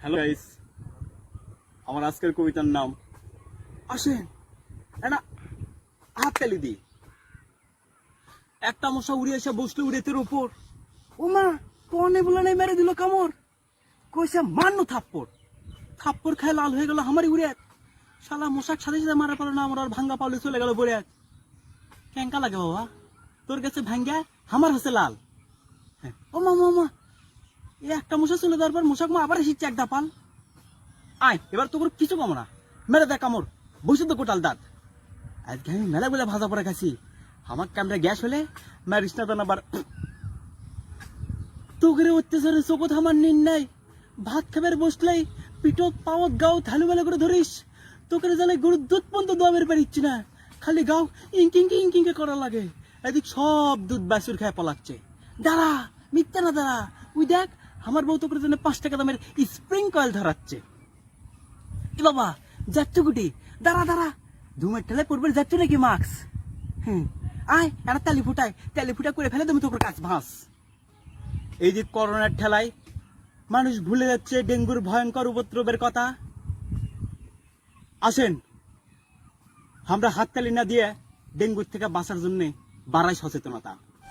Hello guys আমার আজকের কবিতার নাম, আসেন, একটা হাত তালি দি একটা মশা উড়ে এসে বসল উড়েতের উপর। ও মা কনে বলে নাই মেরে দিল কামড়। কইছে মান্য থাপ্পড়। থাপ্পড় খায় লাল হয়ে গেল আমারই উড়ে শালা মশাক সাথে সাথে মারা পারল না, আমার আর ভাঙ্গা পাউলে চলে গেল বলে কেঙ্কা লাগে বাবা, তোর কাছে ভাঙ্গা, আমার হচ্ছে লাল। ও মা মা একটা মশা চলে যাওয়ার পর মশাক মা আবার এসেছে এক দাপাল। আয়, এবার তোর কিছু কম না। মেরে দেখ কামড়। বসে তো কোটাল দাঁত। আজকে আমি মেলা বেলা ভাজা পরে খাসি আমার ক্যামেরা গ্যাস হলে মারিস না আবার তোকে অত্যাচারে চোখত আমার নিন নাই। ভাত খাবার বসলেই পিঠো পাওয়াত গাও থালু বেলা করে ধরিস। তোকে জ্বালাই গরুর দুধ পর্যন্ত দোয়া বের পারিচ্ছি না। খালি গাও ইঙ্কিং ইঙ্কিং করা লাগে। এদিক সব দুধ বাসুর খায় পলাচ্ছে। দাঁড়া, মিথ্যা না দাঁড়া। উই দেখ আমার বউ তোকে জন্য পাঁচ টাকা দামের স্প্রিং কয়েল ধরাচ্ছে। এ বাবা, যাচ্ছ গুটি দাঁড়া দাঁড়া। ধুমের ঠেলে পড়বে, যাচ্ছ নাকি মাস্ক? হুম আয় একটা তালি ফুটায়। তালি ফুটা করে ফেলে তুমি তোর কাজ ভাস এই যে করোনার ঠেলায় মানুষ ভুলে যাচ্ছে ডেঙ্গুর ভয়ঙ্কর উপদ্রবের কথা। আসেন, আমরা হাততালি না দিয়ে ডেঙ্গুর থেকে বাঁচার জন্য বাড়াই সচেতনতা।